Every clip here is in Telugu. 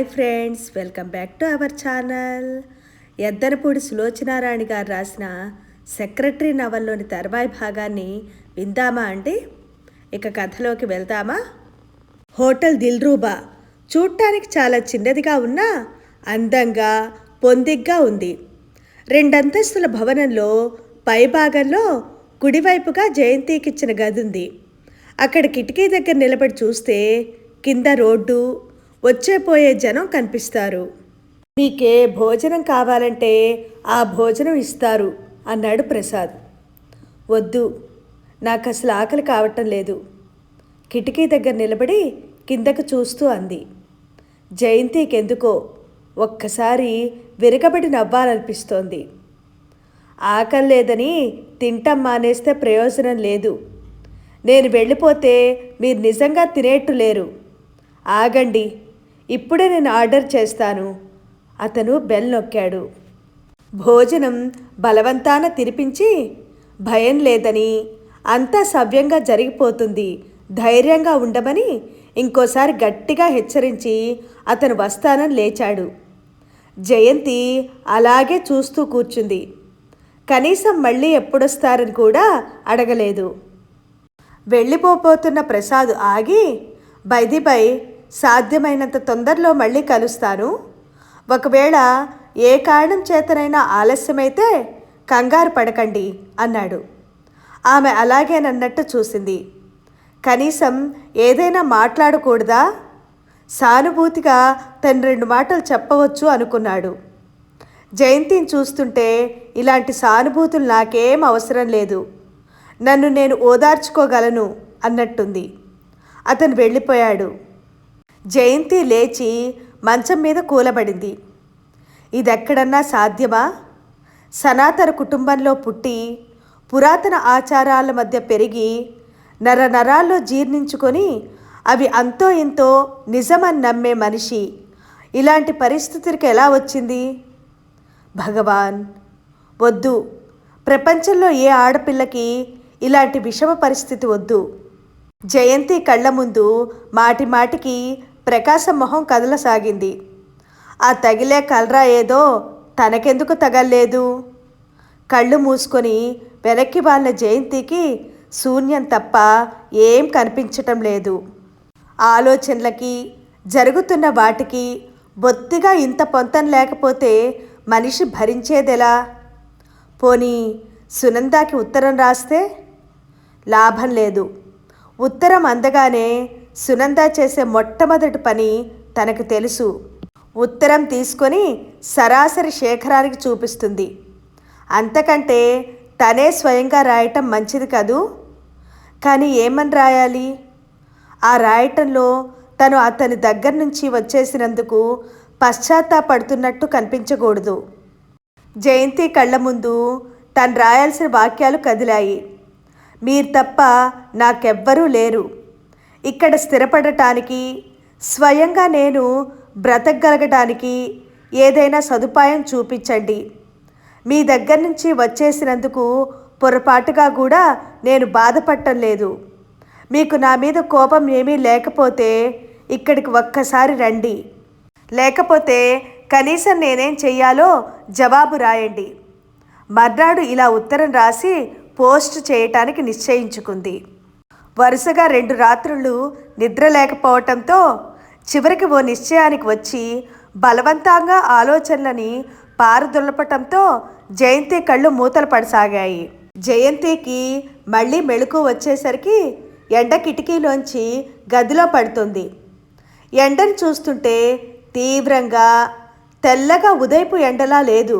Hi friends welcome back to our channel. Yaddanapudi Sulochanarani గారు రాసిన సెక్రటరీ నవల్లోని తర్వాయి భాగాన్ని విందామా అండి? ఇక కథలోకి వెళ్దామా? హోటల్ దిల్రూబా చూడటానికి చాలా చిన్నదిగా ఉన్నా అందంగా పొందిగ్గా ఉంది. రెండంతస్తుల భవనంలో పైభాగంలో కుడివైపుగా జయంతికిచ్చిన గది ఉంది అక్కడ కిటికీ దగ్గర నిలబడి చూస్తే కింద రోడ్డు వచ్చేపోయే జనం కనిపిస్తారు. మీకే భోజనం కావాలంటే ఆ భోజనం ఇస్తారు అన్నాడు ప్రసాద్. వద్దు నాకు అసలు ఆకలి కావటం లేదు కిటికీ దగ్గర నిలబడి కిందకు చూస్తూ అంది. జయంతికెందుకో ఒక్కసారి విరగబడి నవ్వాలనిపిస్తోంది. ఆకలి లేదని తింటం మానేస్తే ప్రయోజనం లేదు. నేను వెళ్ళిపోతే మీరు నిజంగా తినేట్టు లేరు. ఆగండి ఇప్పుడే నేను ఆర్డర్ చేస్తాను. అతను బెల్ నొక్కాడు. భోజనం బలవంతాన తినిపించి భయం లేదని అంతా సవ్యంగా జరిగిపోతుంది. ధైర్యంగా ఉండమని ఇంకోసారి గట్టిగా హెచ్చరించి అతను వస్తానని లేచాడు. జయంతి అలాగే చూస్తూ కూర్చుంది. కనీసం మళ్ళీ ఎప్పుడొస్తారని కూడా అడగలేదు. వెళ్ళిపోబోతున్న ప్రసాద్ ఆగి బైదిపై సాధ్యమైనంత తొందరలో మళ్ళీ కలుస్తాను. ఒకవేళ ఏ కారణం చేతనైనా ఆలస్యమైతే కంగారు పడకండి అన్నాడు. ఆమె అలాగేనన్నట్టు చూసింది. కనీసం ఏదైనా మాట్లాడకూడదా? సానుభూతిగా తను రెండు మాటలు చెప్పవచ్చు అనుకున్నాడు. జయంతిని చూస్తుంటే ఇలాంటి సానుభూతులు నాకేం అవసరం లేదు. నన్ను నేను ఓదార్చుకోగలను అన్నట్టుంది. అతను వెళ్ళిపోయాడు. జయంతి లేచి మంచం మీద కూలబడింది. ఇదెక్కడన్నా సాధ్యమా? సనాతన కుటుంబంలో పుట్టి పురాతన ఆచారాల మధ్య పెరిగి నర నరాల్లో జీర్ణించుకొని అవి అంతో ఇంతో నిజమని నమ్మే మనిషి ఇలాంటి పరిస్థితులకు ఎలా వచ్చింది? భగవాన్ వద్దు. ప్రపంచంలో ఏ ఆడపిల్లకి ఇలాంటి విషమ పరిస్థితి వద్దు. జయంతి కళ్ళ ముందు మాటి మాటికి ప్రకాశం మొహం కదలసాగింది. ఆ తగిలే కలరా ఏదో తనకెందుకు తగల్లేదు? కళ్ళు మూసుకొని వెనక్కి వాళ్ళ జయంతికి శూన్యం తప్ప ఏం కనిపించటం లేదు. ఆలోచనలకి జరుగుతున్న వాటికి బొత్తిగా ఇంత పొంతం లేకపోతే మనిషి భరించేదెలా? పోనీ సునందాకి ఉత్తరం రాస్తే? లాభం లేదు. ఉత్తరం అందగానే సునంద చేసే మొట్టమొదటి పని తనకు తెలుసు. ఉత్తరం తీసుకొని సరాసరి శేఖరానికి చూపిస్తుంది. అంతకంటే తనే స్వయంగా రాయటం మంచిది కదూ? కానీ ఏమని రాయాలి? ఆ రాయటంలో తను అతని దగ్గర నుంచి వచ్చేసినందుకు పశ్చాత్తాపడుతున్నట్టు కనిపించకూడదు. జయంతి కళ్ళ ముందు తను రాయాల్సిన వాక్యాలు కదిలాయి. మీరు తప్ప నాకెవ్వరూ లేరు. ఇక్కడ స్థిరపడటానికి స్వయంగా నేను బ్రతకగలగటానికి ఏదైనా సదుపాయం చూపించండి. మీ దగ్గర నుంచి వచ్చేసినందుకు పొరపాటుగా కూడా నేను బాధపడటం లేదు. మీకు నా మీద కోపం ఏమీ లేకపోతే ఇక్కడికి ఒక్కసారి రండి. లేకపోతే కనీసం నేనేం చెయ్యాలో జవాబు రాయండి. మర్నాడు ఇలా ఉత్తరం రాసి పోస్ట్ చేయటానికి నిశ్చయించుకుంది. వరుసగా రెండు రాత్రులు నిద్ర లేకపోవటంతో చివరికి ఓ నిశ్చయానికి వచ్చి బలవంతంగా ఆలోచనలని పారుదొలపటంతో జయంతి కళ్ళు మూతలు పడసాగాయి. జయంతికి మళ్ళీ మెళుకు వచ్చేసరికి ఎండ కిటికీలోంచి గదిలో పడుతుంది. ఎండను చూస్తుంటే తీవ్రంగా తెల్లగా ఉదయపు ఎండలా లేదు.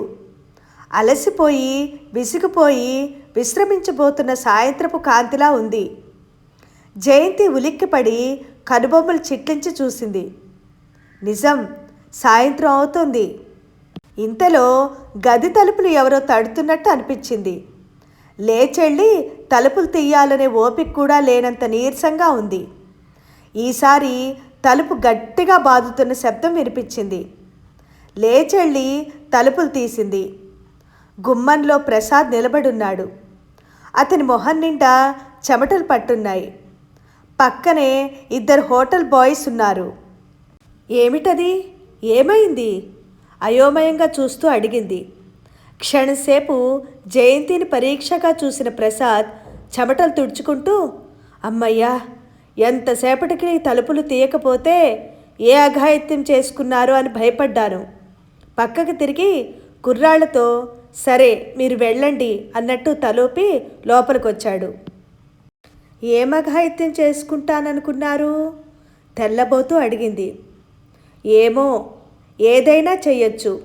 అలసిపోయి విసిగిపోయి విశ్రమించబోతున్న సాయంత్రపు కాంతిలా ఉంది. జయంతి ఉలిక్కిపడి కనుబొమ్మలు చిట్లించి చూసింది. నిజం సాయంత్రం అవుతుంది. ఇంతలో గది తలుపులు ఎవరో తడుతున్నట్టు అనిపించింది. లేచెళ్ళి తలుపులు తీయాలనే ఓపిక కూడా లేనంత నీరసంగా ఉంది. ఈసారి తలుపు గట్టిగా బాదుతున్న శబ్దం వినిపించింది. లేచెళ్ళి తలుపులు తీసింది. గుమ్మంలో ప్రసాద్ నిలబడున్నాడు. అతని మొహం నిండా చెమటలు పట్టున్నాయి. పక్కనే ఇద్దరు హోటల్ బాయ్స్ ఉన్నారు. ఏమిటది? ఏమైంది? అయోమయంగా చూస్తూ అడిగింది. క్షణసేపు జయంతిని పరీక్షగా చూసిన ప్రసాద్ చెమటలు తుడుచుకుంటూ అమ్మయ్యా ఎంతసేపటికి తలుపులు తీయకపోతే ఏ అఘాయిత్యం చేసుకున్నారో అని భయపడ్డాను. పక్కకు తిరిగి కుర్రాళ్ళతో సరే మీరు వెళ్ళండి అన్నట్టు తలూపి లోపలికొచ్చాడు. ఏ మఘాయిత్యం చేసుకుంటాననుకున్నారు? తెల్లబోతూ అడిగింది. ఏమో ఏదైనా చెయ్యొచ్చు.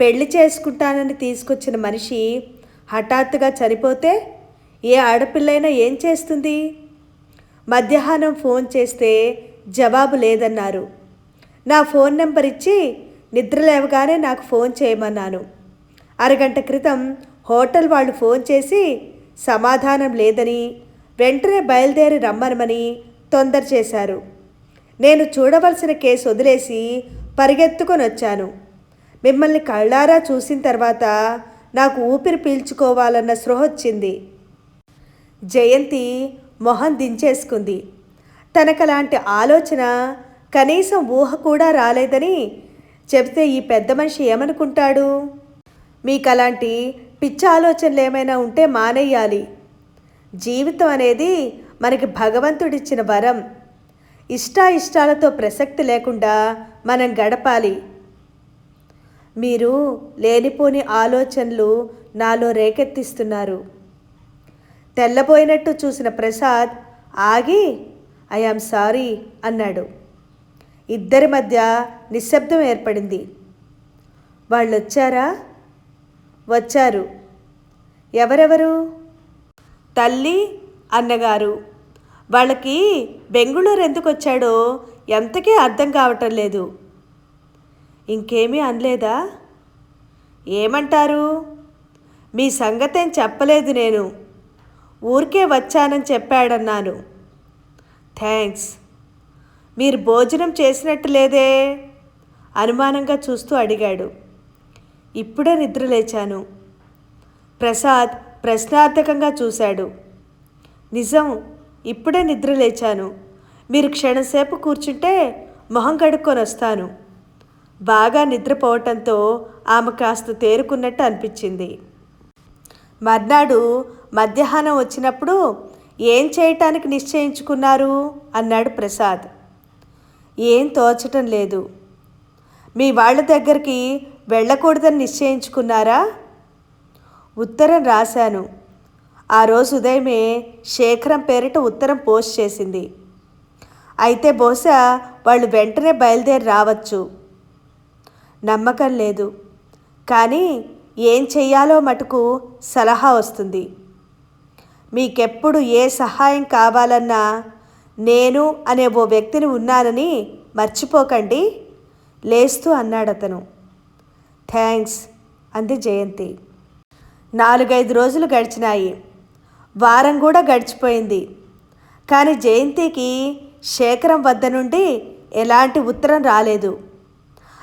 పెళ్ళి చేసుకుంటానని తీసుకొచ్చిన మనిషి హఠాత్తుగా చనిపోతే ఏ ఆడపిల్లైనా ఏం చేస్తుంది? మధ్యాహ్నం ఫోన్ చేస్తే జవాబు లేదన్నారు. నా ఫోన్ నెంబర్ ఇచ్చి నిద్ర లేవగానే నాకు ఫోన్ చేయమన్నాను. అరగంట క్రితం హోటల్ వాళ్ళు ఫోన్ చేసి సమాధానం లేదని వెంటనే బయలుదేరి రమ్మనమని తొందర చేశారు. నేను చూడవలసిన కేసు వదిలేసి పరిగెత్తుకొని వచ్చాను. మిమ్మల్ని కళ్ళారా చూసిన తర్వాత నాకు ఊపిరి పీల్చుకోవాలన్న స్పృహ వచ్చింది. జయంతి మొహం దించేసుకుంది. తనకలాంటి ఆలోచన కనీసం ఊహ కూడా రాలేదని చెబితే ఈ పెద్ద మనిషి ఏమనుకుంటాడు? మీకు అలాంటి పిచ్చి ఆలోచనలు ఏమైనా ఉంటే మానేయాలి. జీవితం అనేది మనకి భగవంతుడిచ్చిన వరం. ఇష్టాయిష్టాలతో ప్రసక్తి లేకుండా మనం గడపాలి. మీరు లేనిపోని ఆలోచనలు నాలో రేకెత్తిస్తున్నారు. తెల్లబోయినట్టు చూసిన ప్రసాద్ ఆగి ఐఆమ్ సారీ అన్నాడు. ఇద్దరి మధ్య నిశ్శబ్దం ఏర్పడింది. వాళ్ళు వచ్చారా వచ్చారు. ఎవరెవరు? తల్లి అన్నగారు వాళ్ళకి బెంగుళూరు ఎందుకు వచ్చాడో ఎంతకీ అర్థం కావటం లేదు. ఇంకేమీ అనలేదా? ఏమంటారు? మీ సంగతేం చెప్పలేదు నేను. ఊరికే వచ్చానని చెప్పాడన్నాను. థ్యాంక్స్. మీరు భోజనం చేసినట్టు లేదే? అనుమానంగా చూస్తూ అడిగాడు. ఇప్పుడే నిద్రలేచాను. ప్రసాద్ ప్రశ్నార్థకంగా చూశాడు. నిజం ఇప్పుడే నిద్ర లేచాను. మీరు క్షణసేపు కూర్చుంటే మొహం కడుక్కొని వస్తాను. బాగా నిద్రపోవటంతో ఆమె కాస్త తేరుకున్నట్టు అనిపించింది. మర్నాడు మధ్యాహ్నం వచ్చినప్పుడు ఏం చేయటానికి నిశ్చయించుకున్నారు? అన్నాడు ప్రసాద్. ఏం తోచటం లేదు. మీ వాళ్ళ దగ్గరికి వెళ్ళకూడదని నిశ్చయించుకున్నారా? ఉత్తరం రాశాను. ఆ రోజు ఉదయమే శేఖరం పేరిట ఉత్తరం పోస్ట్ చేసింది. అయితే బహుశా వాళ్ళు వెంటనే బయలుదేరి రావచ్చు. నమ్మకం లేదు. కానీ ఏం చెయ్యాలో మటుకు సలహా వస్తుంది. మీకెప్పుడు ఏ సహాయం కావాలన్నా నేను అనే ఓ వ్యక్తిని ఉన్నానని మర్చిపోకండి లేస్తూ అన్నాడతను. థ్యాంక్స్ అంది జయంతి. నాలుగైదు రోజులు గడిచినాయి. వారం కూడా గడిచిపోయింది. కానీ జయంతికి శేఖరం వద్ద నుండి ఎలాంటి ఉత్తరం రాలేదు.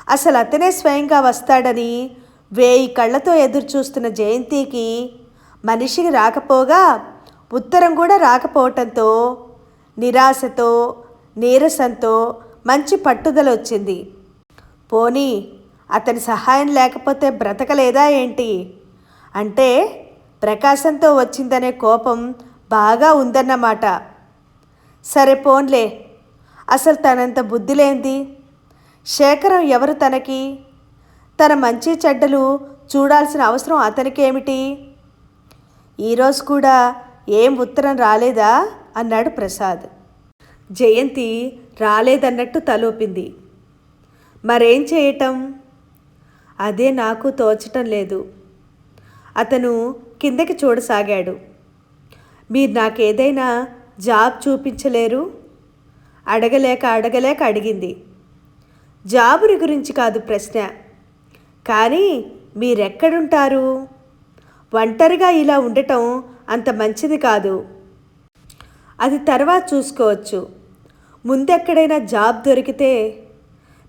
అసలు అతనే స్వయంగా వస్తాడని వేయి కళ్ళతో ఎదురు చూస్తున్న జయంతికి మనిషికి రాకపోగా ఉత్తరం కూడా రాకపోవటంతో నిరాశతో నీరసంతో మంచి పట్టుదల వచ్చింది. పోనీ అతని సహాయం లేకపోతే బ్రతకలేదా ఏంటి? అంటే ప్రకాశంతో వచ్చిందనే కోపం బాగా ఉందన్నమాట. సరే పోన్లే. అసలు తనంత బుద్ధి లేంది శేఖరం ఎవరు తనకి? తన మంచి చెడ్డలు చూడాల్సిన అవసరం అతనికేమిటి? ఈరోజు కూడా ఏం ఉత్తరం రాలేదా? అన్నాడు ప్రసాద్. జయంతి రాలేదన్నట్టు తలూపింది. మరేం చేయటం? అదే నాకు తోచటం లేదు. అతను కిందకి చూడసాగాడు. మీరు నాకేదైనా జాబ్ చూపించలేరు? అడగలేక అడగలేక అడిగింది. జాబుని గురించి కాదు ప్రశ్న. కానీ మీరెక్కడుంటారు? ఒంటరిగా ఇలా ఉండటం అంత మంచిది కాదు. అది తర్వాత చూసుకోవచ్చు. ముందెక్కడైనా జాబ్ దొరికితే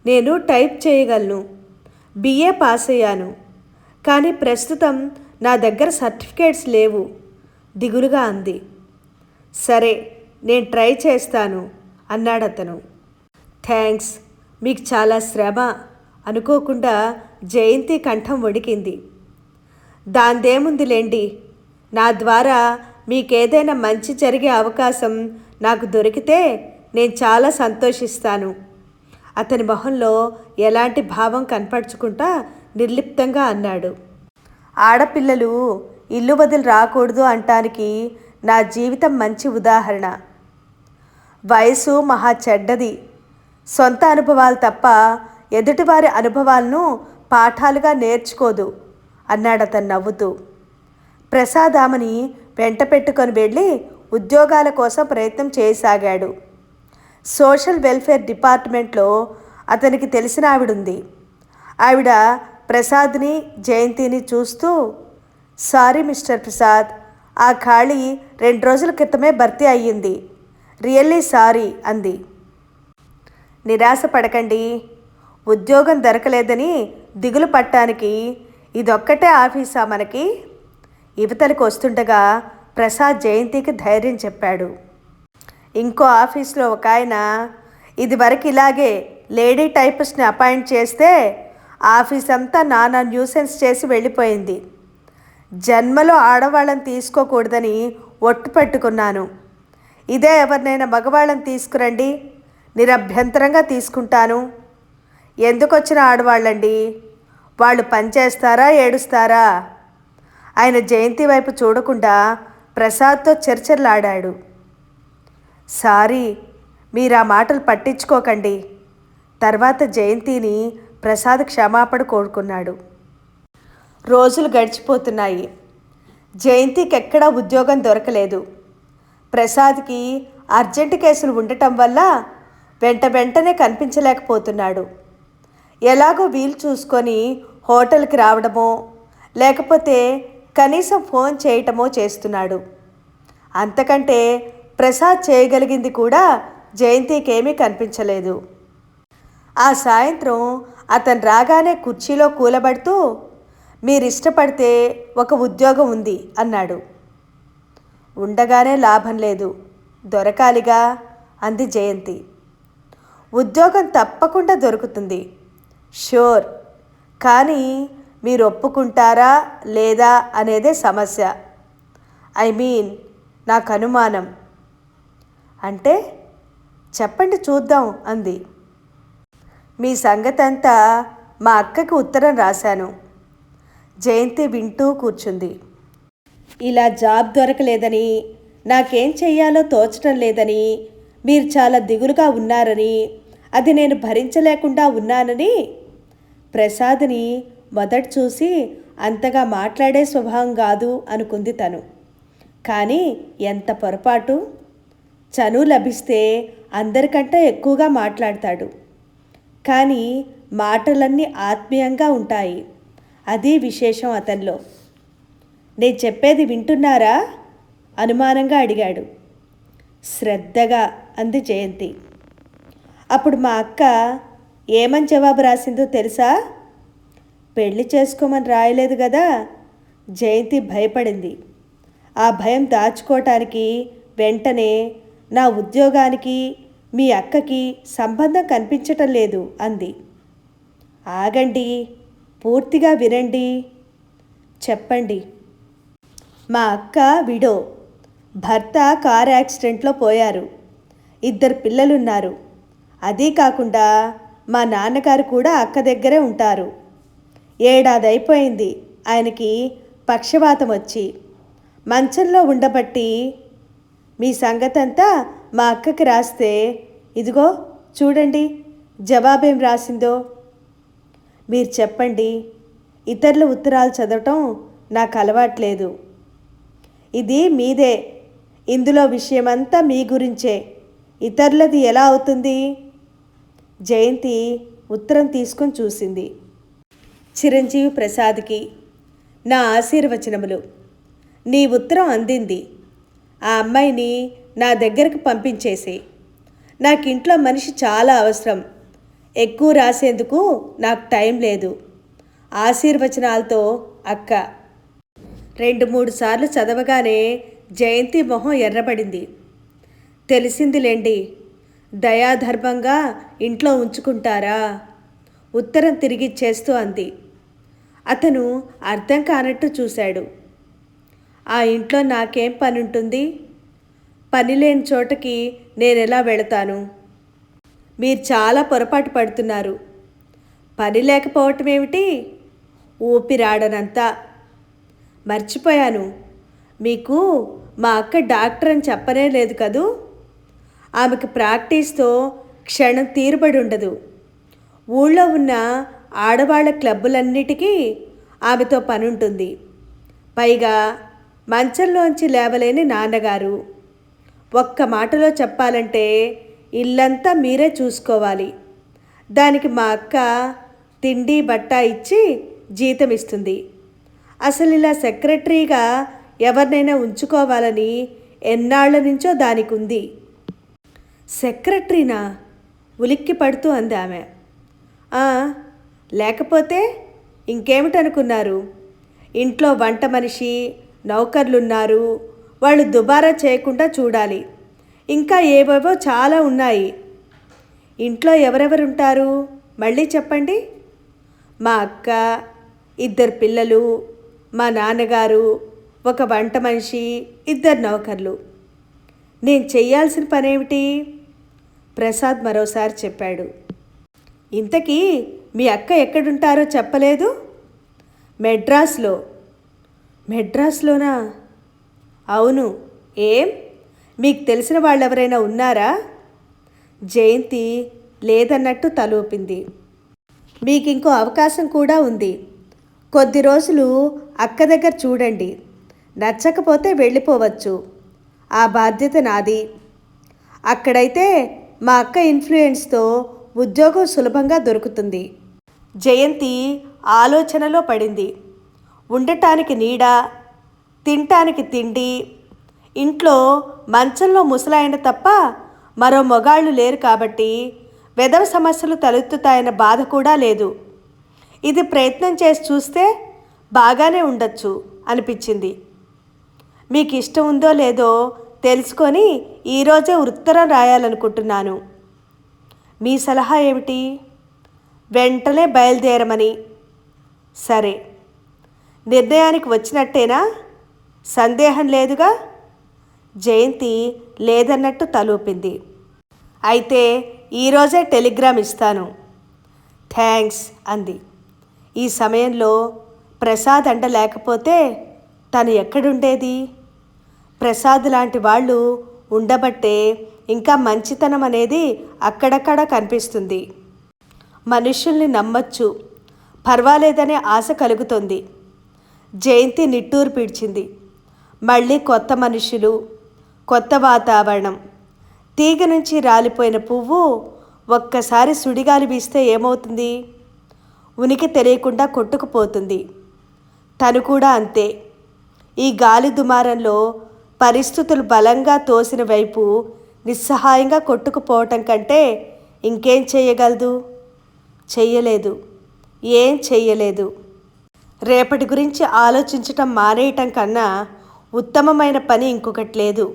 నేను టైప్ చేయగలను. బిఏ పాస్ అయ్యాను కానీ ప్రస్తుతం నా దగ్గర సర్టిఫికేట్స్ లేవు దిగులుగా అంది. సరే నేను ట్రై చేస్తాను అన్నాడు అతను థ్యాంక్స్ మీకు చాలా శ్రమ అనుకోకుండా జయంతి కంఠం వడికింది దాందేముందిలేండి నా ద్వారా మీకేదైనా మంచి జరిగే అవకాశం నాకు దొరికితే నేను చాలా సంతోషిస్తాను. అతని మొహంలో ఎలాంటి భావం కనపరుచుకుంటా నిర్లిప్తంగా అన్నాడు. ఆడపిల్లలు ఇల్లు వదిలి రాకూడదు అంటానికి నా జీవితం మంచి ఉదాహరణ. వయసు మహా చెడ్డది. సొంత అనుభవాలు తప్ప ఎదుటివారి అనుభవాలను పాఠాలుగా నేర్చుకోదు అన్నాడు అతను నవ్వుతూ. ప్రసాద్ ఆమెని వెంట పెట్టుకొని వెళ్ళి ఉద్యోగాల కోసం ప్రయత్నం చేయసాగాడు. సోషల్ వెల్ఫేర్ డిపార్ట్మెంట్లో అతనికి తెలిసిన ఆవిడుంది. ఆవిడ ప్రసాద్ని జయంతిని చూస్తూ సారీ మిస్టర్ ప్రసాద్ ఆ ఖాళీ రెండు రోజుల క్రితమే భర్తీ అయ్యింది. రియల్లీ సారీ అంది. నిరాశ పడకండి. ఉద్యోగం దొరకలేదని దిగులు పట్టానికి ఇదొక్కటే ఆఫీసా మనకి? ఇవతలకు వస్తుండగా ప్రసాద్ జయంతికి ధైర్యం చెప్పాడు. ఇంకో ఆఫీస్లో ఒక ఆయన ఇదివరకు ఇలాగే లేడీ టైపిస్ట్ని అపాయింట్ చేస్తే ఆఫీస్ అంతా నానా న్యూసెన్స్ చేసి వెళ్ళిపోయింది. జన్మలో ఆడవాళ్ళని తీసుకోకూడదని ఒట్టు పెట్టుకున్నాను. ఇదే ఎవరినైనా మగవాళ్ళని తీసుకురండి. నిరభ్యంతరంగా తీసుకుంటాను. ఎందుకు వచ్చిన ఆడవాళ్ళండి? వాళ్ళు పనిచేస్తారా ఏడుస్తారా? ఆయన జయంతి వైపు చూడకుండా ప్రసాద్తో చర్చలాడాడు సారీ మీరు ఆ మాటలు పట్టించుకోకండి. తర్వాత జయంతిని ప్రసాద్ క్షమాపణ కోరుకున్నాడు. రోజులు గడిచిపోతున్నాయి. జయంతికి ఎక్కడా ఉద్యోగం దొరకలేదు. ప్రసాద్కి అర్జెంటు కేసులు ఉండటం వల్ల వెంట వెంటనే కనిపించలేకపోతున్నాడు. ఎలాగో వీలు చూసుకొని హోటల్కి రావడమో లేకపోతే కనీసం ఫోన్ చేయటమో చేస్తున్నాడు. అంతకంటే ప్రసాద్ చేయగలిగింది కూడా జయంతికి ఏమీ కనిపించలేదు. ఆ సాయంత్రం అతను రాగానే కుర్చీలో కూలబడుతూ మీరు ఇష్టపడితే ఒక ఉద్యోగం ఉంది అన్నాడు. ఉండగానే లాభం లేదు. దొరకాలిగా అంది జయంతి. ఉద్యోగం తప్పకుండా దొరుకుతుంది. షూర్. కానీ మీరు ఒప్పుకుంటారా లేదా అనేదే సమస్య. ఐ మీన్ నాకు అనుమానం అంటే చెప్పండి చూద్దాం అంది. మీ సంగతంతా మా అక్కకి ఉత్తరం రాశాను. జయంతి వింటూ కూర్చుంది. ఇలా జాబ్ దొరకలేదని నాకేం చెయ్యాలో తోచడం లేదని మీరు చాలా దిగులుగా ఉన్నారని అది నేను భరించలేకుండా ఉన్నానని ప్రసాద్ని మొదట చూసి అంతగా మాట్లాడే స్వభావం కాదు అనుకుంది తను. కానీ ఎంత పొరపాటు? చనువు లభిస్తే అందరికంటే ఎక్కువగా మాట్లాడతాడు. కానీ మాటలన్నీ ఆత్మీయంగా ఉంటాయి. అదీ విశేషం అతనిలో. నేను చెప్పేది వింటున్నారా? అనుమానంగా అడిగాడు. శ్రద్ధగా అంది జయంతి. అప్పుడు మా అక్క ఏమని జవాబు రాసిందో తెలుసా? పెళ్ళి చేసుకోమని రాయలేదు కదా జయంతి భయపడింది. ఆ భయం దాచుకోవటానికి వెంటనే నా ఉద్యోగానికి మీ అక్కకి సంబంధం కనిపించటం లేదు అంది. ఆగండి పూర్తిగా వినండి. చెప్పండి. మా అక్క విడో భర్త కార్ యాక్సిడెంట్లో పోయారు. ఇద్దరు పిల్లలున్నారు. అదీ కాకుండా మా నాన్నగారు కూడా అక్క దగ్గరే ఉంటారు. ఏడాది అయిపోయింది ఆయనకి పక్షవాతం వచ్చి. మంచంలో ఉండబట్టి మీ సంగతంతా మా అక్కకి రాస్తే ఇదిగో చూడండి జవాబేం రాసిందో. మీరు చెప్పండి ఇతరుల ఉత్తరాలు చదవటం నాకు అలవాట్లేదు. ఇది మీదే. ఇందులో విషయమంతా మీ గురించే. ఇతరులది ఎలా అవుతుంది? జయంతి ఉత్తరం తీసుకొని చూసింది. చిరంజీవి ప్రసాద్కి నా ఆశీర్వచనములు. నీ ఉత్తరం అందింది. ఆ అమ్మాయిని నా దగ్గరకు పంపించేసి నాకు ఇంట్లో మనిషి చాలా అవసరం. ఎక్కువ రాసేందుకు నాకు టైం లేదు. ఆశీర్వచనాలతో అక్క. రెండు మూడు సార్లు చదవగానే జయంతి మొహం ఎర్రబడింది. తెలిసిందిలేండి. దయాధర్మంగా ఇంట్లో ఉంచుకుంటారా? ఉత్తరం తిరిగిచ్చేస్తూ అంది. అతను అర్థం కానట్టు చూశాడు. ఆ ఇంట్లో నాకేం పని ఉంటుంది పని లేని చోటకి నేనెలా వెళతాను? మీరు చాలా పొరపాటు పడుతున్నారు. పని లేకపోవటం ఏమిటి? ఊపిరాడనంతా. మర్చిపోయాను. మీకు మా అక్క డాక్టర్ అని చెప్పనే లేదు కదూ? ఆమెకు ప్రాక్టీస్తో క్షణం తీరుబడి ఉండదు. ఊళ్ళో ఉన్న ఆడవాళ్ళ క్లబ్బులన్నిటికీ ఆమెతో పనుంటుంది. పైగా మంచంలోంచి లేవలేని నాన్నగారు. ఒక్క మాటలో చెప్పాలంటే ఇల్లంతా మీరే చూసుకోవాలి. దానికి మా అక్క తిండి బట్ట ఇచ్చి జీతం ఇస్తుంది. అసలు ఇలా సెక్రటరీగా ఎవరినైనా ఉంచుకోవాలని ఎన్నాళ్ళ నుంచో దానికి ఉంది సెక్రటరీనా? ఉలిక్కి పడుతూ అంది ఆమె. లేకపోతే ఇంకేమిటనుకున్నారు? ఇంట్లో వంట మనిషి నౌకర్లున్నారు వాళ్ళు దుబారా చేయకుండా చూడాలి. ఇంకా ఏవేవో చాలా ఉన్నాయి. ఇంట్లో ఎవరెవరుంటారు? మళ్ళీ చెప్పండి. మా అక్క ఇద్దరు పిల్లలు మా నాన్నగారు ఒక వంట మనిషి ఇద్దరు నౌకర్లు. నేను చేయాల్సిన పనేమిటి? ప్రసాద్ మరోసారి చెప్పాడు. ఇంతకీ మీ అక్క ఎక్కడుంటారో చెప్పలేదు? మెడ్రాస్లో. మెడ్రాస్లోనా? అవును. ఏం? మీకు తెలిసిన వాళ్ళెవరైనా ఉన్నారా? జయంతి లేదన్నట్టు తలూపింది. మీకు ఇంకో అవకాశం కూడా ఉంది. కొద్ది రోజులు అక్క దగ్గర చూడండి. నచ్చకపోతే వెళ్ళిపోవచ్చు. ఆ బాధ్యత నాది. అక్కడైతే మా అక్క ఇన్ఫ్లుయెన్స్తో ఉద్యోగం సులభంగా దొరుకుతుంది. జయంతి ఆలోచనలో పడింది. ఉండటానికి నీడ? తినటానికి తిండి. ఇంట్లో మంచంలో ముసలాయన తప్ప మరో మొగాళ్ళు లేరు కాబట్టి వెధవ సమస్యలు తలెత్తుతాయన్న బాధ కూడా లేదు. ఇది ప్రయత్నం చేసి చూస్తే బాగానే ఉండొచ్చు అనిపించింది. మీకు ఇష్టం ఉందో లేదో తెలుసుకొని ఈరోజే ఉత్తరం రాయాలనుకుంటున్నాను. మీ సలహా ఏమిటి? వెంటనే బయలుదేరమని. సరే. నిర్ణయానికి వచ్చినట్టేనా? సందేహం లేదుగా? జయంతి లేదన్నట్టు తలూపింది. అయితే ఈరోజే టెలిగ్రామ్ ఇస్తాను. థ్యాంక్స్ అంది. ఈ సమయంలో ప్రసాద్ అండ లేకపోతే తను ఎక్కడుండేది? ప్రసాద్ లాంటి వాళ్ళు ఉండబట్టే ఇంకా మంచితనం అనేది అక్కడక్కడ కనిపిస్తుంది. మనుషుల్ని నమ్మచ్చు. పర్వాలేదనే ఆశ కలుగుతుంది. జయంతి నిట్టూరు పీడ్చింది. మళ్ళీ కొత్త మనుషులు కొత్త వాతావరణం. తీగ నుంచి రాలిపోయిన పువ్వు ఒక్కసారి సుడిగాలి వీస్తే ఏమవుతుంది? ఉనికి తెలియకుండా కొట్టుకుపోతుంది. తను కూడా అంతే. ఈ గాలి దుమారంలో పరిస్థితులు బలంగా తోసిన వైపు నిస్సహాయంగా కొట్టుకుపోవటం కంటే ఇంకేం చేయగలదు? చెయ్యలేదు. ఏం చెయ్యలేదు? రేపటి గురించి ఆలోచించటం మానేయటం కన్నా ఉత్తమమైన పని ఇంకొకటి లేదు.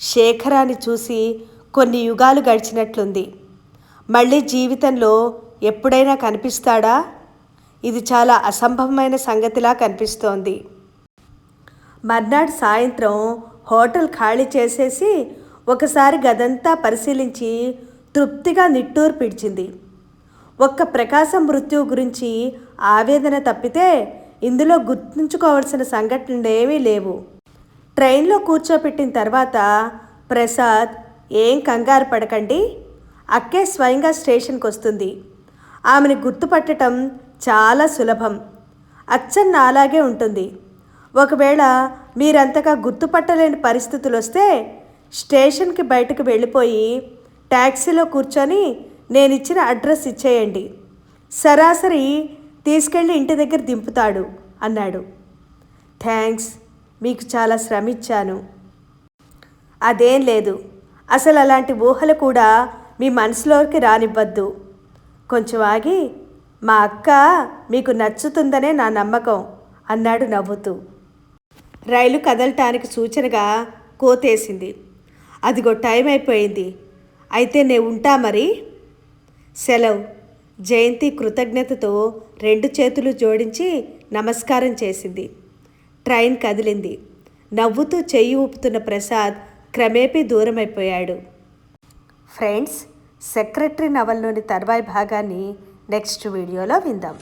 శేఖరాన్ని చూసి కొన్ని యుగాలు గడిచినట్లుంది. మళ్ళీ జీవితంలో ఎప్పుడైనా కనిపిస్తాడా? ఇది చాలా అసంభవమైన సంగతిలా కనిపిస్తోంది. మర్నాడు సాయంత్రం హోటల్ ఖాళీ చేసేసి ఒకసారి గదంతా పరిశీలించి తృప్తిగా నిట్టూరు పిడిచింది ఒక్క ప్రకాశం మృత్యువు గురించి ఆవేదన తప్పితే ఇందులో గుర్తుంచుకోవాల్సిన సంఘటనలు ఏమీ లేవు. ట్రైన్లో కూర్చోపెట్టిన తర్వాత ప్రసాద్ ఏం కంగారు పడకండి. అక్కే స్వయంగా స్టేషన్కి వస్తుంది ఆమెను గుర్తుపట్టడం చాలా సులభం. అచ్చన్న అలాగే ఉంటుంది. ఒకవేళ మీరంతగా గుర్తుపట్టలేని పరిస్థితులు వస్తే స్టేషన్కి బయటకు వెళ్ళిపోయి ట్యాక్సీలో కూర్చొని నేను ఇచ్చిన అడ్రస్ ఇచ్చేయండి. సరాసరి తీసుకెళ్ళి ఇంటి దగ్గర దింపుతాడు అన్నాడు. థ్యాంక్స్ మీకు చాలా శ్రమిచ్చాను అదేం లేదు అసలు అలాంటి ఊహలు కూడా మీ మనసులోకి రానివ్వద్దు. కొంచెం ఆగి మా అక్క మీకు నచ్చుతుందనే నా నమ్మకం అన్నాడు నవ్వుతూ. రైలు కదలటానికి సూచనగా కోతేసింది. అదిగో టైం అయిపోయింది అయితే నే ఉంటా మరి? సెలవు. జయంతి కృతజ్ఞతతో రెండు చేతులు జోడించి నమస్కారం చేసింది. ట్రైన్ కదిలింది. నవ్వుతూ చెయ్యి ఊపుతున్న ప్రసాద్ క్రమేపీ దూరమైపోయాడు. ఫ్రెండ్స్ సెక్రటరీ నవల్లోని తర్వాయి భాగాన్ని నెక్స్ట్ వీడియోలో విందాం.